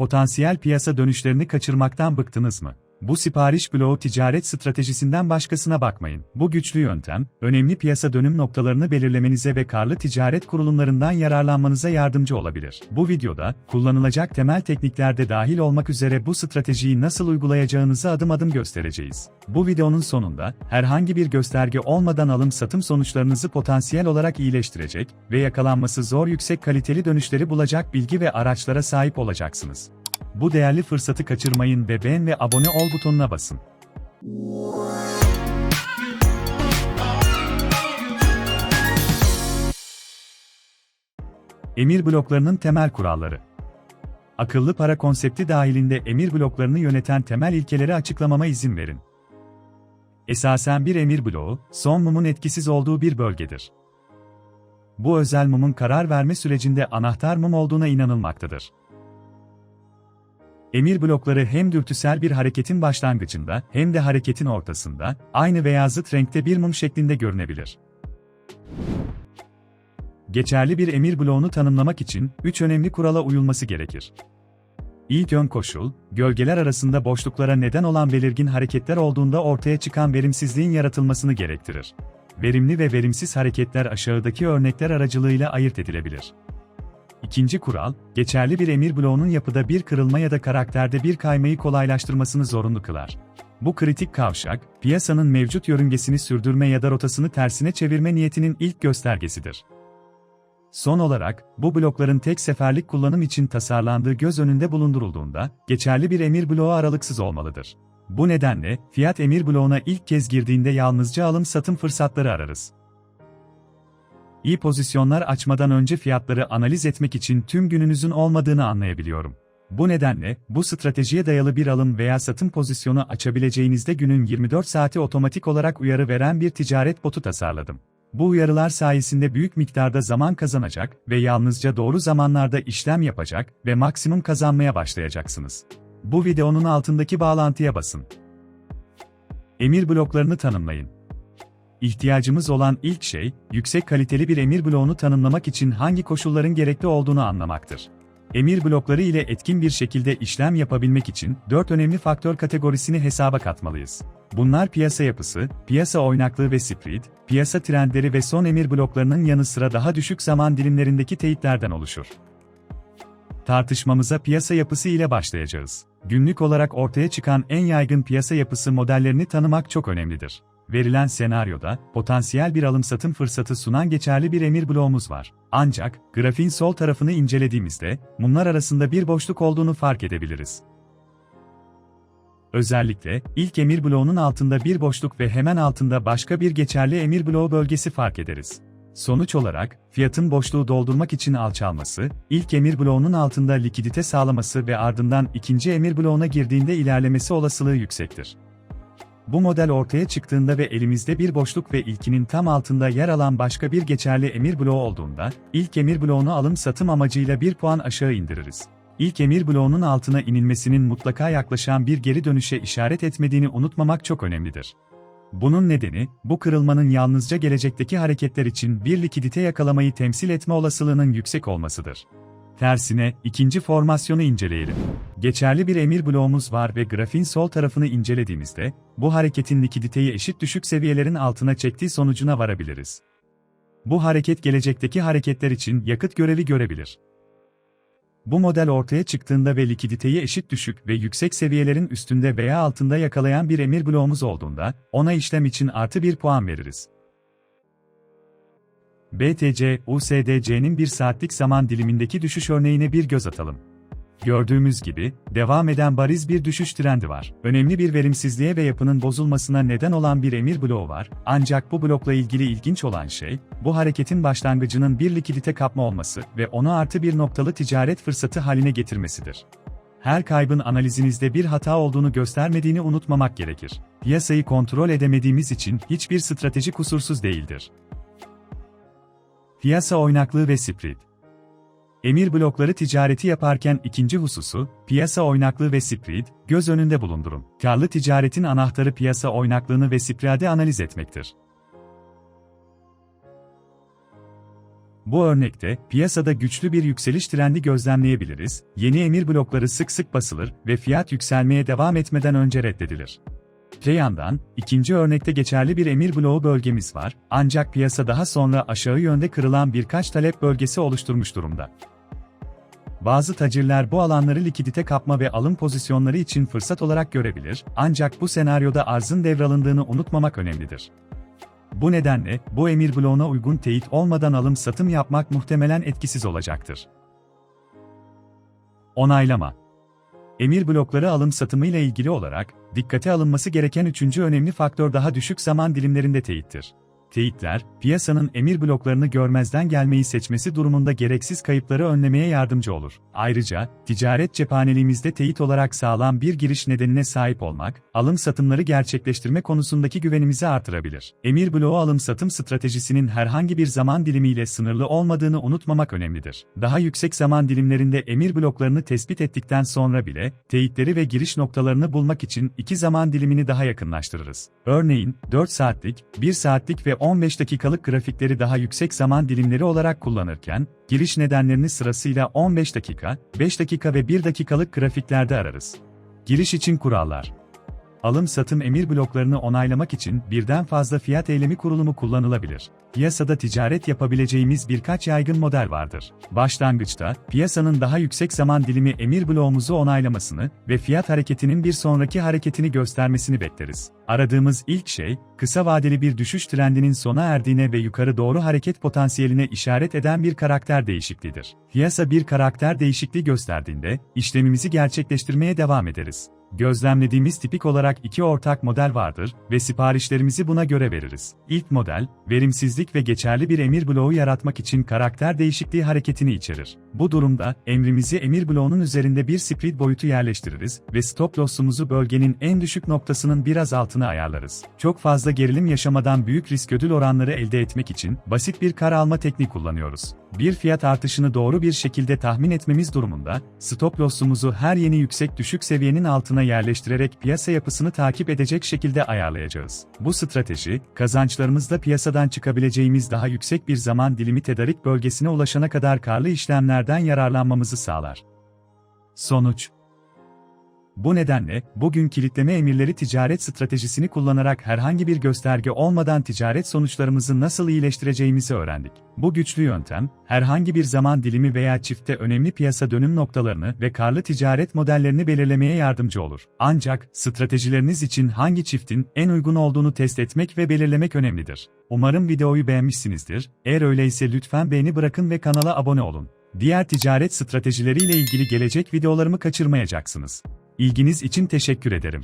Potansiyel piyasa dönüşlerini kaçırmaktan bıktınız mı? Bu sipariş bloğu ticaret stratejisinden başkasına bakmayın. Bu güçlü yöntem, önemli piyasa dönüm noktalarını belirlemenize ve karlı ticaret kurulumlarından yararlanmanıza yardımcı olabilir. Bu videoda, kullanılacak temel tekniklerde dahil olmak üzere bu stratejiyi nasıl uygulayacağınızı adım adım göstereceğiz. Bu videonun sonunda, herhangi bir gösterge olmadan alım-satım sonuçlarınızı potansiyel olarak iyileştirecek ve yakalanması zor yüksek kaliteli dönüşleri bulacak bilgi ve araçlara sahip olacaksınız. Bu değerli fırsatı kaçırmayın ve beğen ve abone ol butonuna basın. Emir bloklarının temel kuralları. Akıllı para konsepti dahilinde emir bloklarını yöneten temel ilkeleri açıklamama izin verin. Esasen bir emir bloğu, son mumun etkisiz olduğu bir bölgedir. Bu özel mumun karar verme sürecinde anahtar mum olduğuna inanılmaktadır. Emir blokları hem dürtüsel bir hareketin başlangıcında hem de hareketin ortasında, aynı veya zıt renkte bir mum şeklinde görünebilir. Geçerli bir emir bloğunu tanımlamak için üç önemli kurala uyulması gerekir. İlk ön koşul, gölgeler arasında boşluklara neden olan belirgin hareketler olduğunda ortaya çıkan verimsizliğin yaratılmasını gerektirir. Verimli ve verimsiz hareketler aşağıdaki örnekler aracılığıyla ayırt edilebilir. İkinci kural, geçerli bir emir bloğunun yapıda bir kırılma ya da karakterde bir kaymayı kolaylaştırmasını zorunlu kılar. Bu kritik kavşak, piyasanın mevcut yörüngesini sürdürme ya da rotasını tersine çevirme niyetinin ilk göstergesidir. Son olarak, bu blokların tek seferlik kullanım için tasarlandığı göz önünde bulundurulduğunda, geçerli bir emir bloğu aralıksız olmalıdır. Bu nedenle, fiyat emir bloğuna ilk kez girdiğinde yalnızca alım-satım fırsatları ararız. İyi pozisyonlar açmadan önce fiyatları analiz etmek için tüm gününüzün olmadığını anlayabiliyorum. Bu nedenle, bu stratejiye dayalı bir alım veya satım pozisyonu açabileceğinizde günün 24 saati otomatik olarak uyarı veren bir ticaret botu tasarladım. Bu uyarılar sayesinde büyük miktarda zaman kazanacak ve yalnızca doğru zamanlarda işlem yapacak ve maksimum kazanmaya başlayacaksınız. Bu videonun altındaki bağlantıya basın. Emir bloklarını tanımlayın. İhtiyacımız olan ilk şey, yüksek kaliteli bir emir bloğunu tanımlamak için hangi koşulların gerekli olduğunu anlamaktır. Emir blokları ile etkin bir şekilde işlem yapabilmek için dört önemli faktör kategorisini hesaba katmalıyız. Bunlar piyasa yapısı, piyasa oynaklığı ve spread, piyasa trendleri ve son emir bloklarının yanı sıra daha düşük zaman dilimlerindeki teyitlerden oluşur. Tartışmamıza piyasa yapısı ile başlayacağız. Günlük olarak ortaya çıkan en yaygın piyasa yapısı modellerini tanımak çok önemlidir verilen senaryoda, potansiyel bir alım-satım fırsatı sunan geçerli bir emir bloğumuz var. Ancak, grafiğin sol tarafını incelediğimizde, bunlar arasında bir boşluk olduğunu fark edebiliriz. Özellikle, ilk emir bloğunun altında bir boşluk ve hemen altında başka bir geçerli emir bloğu bölgesi fark ederiz. Sonuç olarak, fiyatın boşluğu doldurmak için alçalması, ilk emir bloğunun altında likidite sağlaması ve ardından ikinci emir bloğuna girdiğinde ilerlemesi olasılığı yüksektir. Bu model ortaya çıktığında ve elimizde bir boşluk ve ilkinin tam altında yer alan başka bir geçerli emir bloğu olduğunda, ilk emir bloğunu alım-satım amacıyla bir puan aşağı indiririz. İlk emir bloğunun altına inilmesinin mutlaka yaklaşan bir geri dönüşe işaret etmediğini unutmamak çok önemlidir. Bunun nedeni, bu kırılmanın yalnızca gelecekteki hareketler için bir likidite yakalamayı temsil etme olasılığının yüksek olmasıdır. Tersine, ikinci formasyonu inceleyelim. Geçerli bir emir bloğumuz var ve grafin sol tarafını incelediğimizde, bu hareketin likiditeyi eşit düşük seviyelerin altına çektiği sonucuna varabiliriz. Bu hareket gelecekteki hareketler için yakıt görevi görebilir. Bu model ortaya çıktığında ve likiditeyi eşit düşük ve yüksek seviyelerin üstünde veya altında yakalayan bir emir bloğumuz olduğunda, ona işlem için artı bir puan veririz. BTC, USDC'nin bir saatlik zaman dilimindeki düşüş örneğine bir göz atalım. Gördüğümüz gibi, devam eden bariz bir düşüş trendi var. Önemli bir verimsizliğe ve yapının bozulmasına neden olan bir emir bloğu var. Ancak bu blokla ilgili ilginç olan şey, bu hareketin başlangıcının bir likidite kapma olması ve onu artı bir noktalı ticaret fırsatı haline getirmesidir. Her kaybın analizinizde bir hata olduğunu göstermediğini unutmamak gerekir. Piyasayı kontrol edemediğimiz için hiçbir strateji kusursuz değildir. Piyasa oynaklığı ve spread. Emir blokları ticareti yaparken ikinci hususu, piyasa oynaklığı ve spread, göz önünde bulundurun. Karlı ticaretin anahtarı piyasa oynaklığını ve spread'i analiz etmektir. Bu örnekte piyasada güçlü bir yükseliş trendi gözlemleyebiliriz. Yeni emir blokları sık sık basılır ve fiyat yükselmeye devam etmeden önce reddedilir. Öte yandan, ikinci örnekte geçerli bir emir bloğu bölgemiz var, ancak piyasa daha sonra aşağı yönde kırılan birkaç talep bölgesi oluşturmuş durumda. Bazı tacirler bu alanları likidite kapma ve alım pozisyonları için fırsat olarak görebilir, ancak bu senaryoda arzın devralındığını unutmamak önemlidir. Bu nedenle, bu emir bloğuna uygun teyit olmadan alım-satım yapmak muhtemelen etkisiz olacaktır. Onaylama Emir blokları alım-satımı ile ilgili olarak, dikkate alınması gereken üçüncü önemli faktör daha düşük zaman dilimlerinde teyittir. Teyitler, piyasanın emir bloklarını görmezden gelmeyi seçmesi durumunda gereksiz kayıpları önlemeye yardımcı olur. Ayrıca, ticaret cephaneliğimizde teyit olarak sağlam bir giriş nedenine sahip olmak, alım-satımları gerçekleştirme konusundaki güvenimizi artırabilir. Emir bloğu alım-satım stratejisinin herhangi bir zaman dilimiyle sınırlı olmadığını unutmamak önemlidir. Daha yüksek zaman dilimlerinde emir bloklarını tespit ettikten sonra bile, teyitleri ve giriş noktalarını bulmak için iki zaman dilimini daha yakınlaştırırız. Örneğin, 4 saatlik, 1 saatlik ve 15 dakikalık grafikleri daha yüksek zaman dilimleri olarak kullanırken, giriş nedenlerini sırasıyla 15 dakika, 5 dakika ve 1 dakikalık grafiklerde ararız. Giriş için kurallar Alım-satım emir bloklarını onaylamak için birden fazla fiyat eylemi kurulumu kullanılabilir. Piyasada ticaret yapabileceğimiz birkaç yaygın model vardır. Başlangıçta, piyasanın daha yüksek zaman dilimi emir bloğumuzu onaylamasını ve fiyat hareketinin bir sonraki hareketini göstermesini bekleriz. Aradığımız ilk şey, kısa vadeli bir düşüş trendinin sona erdiğine ve yukarı doğru hareket potansiyeline işaret eden bir karakter değişikliğidir. Piyasa bir karakter değişikliği gösterdiğinde, işlemimizi gerçekleştirmeye devam ederiz. Gözlemlediğimiz tipik olarak iki ortak model vardır ve siparişlerimizi buna göre veririz. İlk model, verimsizlik ve geçerli bir emir bloğu yaratmak için karakter değişikliği hareketini içerir. Bu durumda, emrimizi emir bloğunun üzerinde bir split boyutu yerleştiririz ve stop loss'umuzu bölgenin en düşük noktasının biraz altına ayarlarız. Çok fazla gerilim yaşamadan büyük risk ödül oranları elde etmek için basit bir kar alma tekniği kullanıyoruz. Bir fiyat artışını doğru bir şekilde tahmin etmemiz durumunda, stop loss'umuzu her yeni yüksek düşük seviyenin altına yerleştirerek piyasa yapısını takip edecek şekilde ayarlayacağız. Bu strateji, kazançlarımızda piyasadan çıkabileceğimiz daha yüksek bir zaman dilimi tedarik bölgesine ulaşana kadar karlı işlemlerden yararlanmamızı sağlar. Sonuç bu nedenle, bugün kilitleme emirleri ticaret stratejisini kullanarak herhangi bir gösterge olmadan ticaret sonuçlarımızı nasıl iyileştireceğimizi öğrendik. Bu güçlü yöntem, herhangi bir zaman dilimi veya çifte önemli piyasa dönüm noktalarını ve karlı ticaret modellerini belirlemeye yardımcı olur. Ancak, stratejileriniz için hangi çiftin en uygun olduğunu test etmek ve belirlemek önemlidir. Umarım videoyu beğenmişsinizdir, eğer öyleyse lütfen beğeni bırakın ve kanala abone olun. Diğer ticaret stratejileriyle ilgili gelecek videolarımı kaçırmayacaksınız. İlginiz için teşekkür ederim.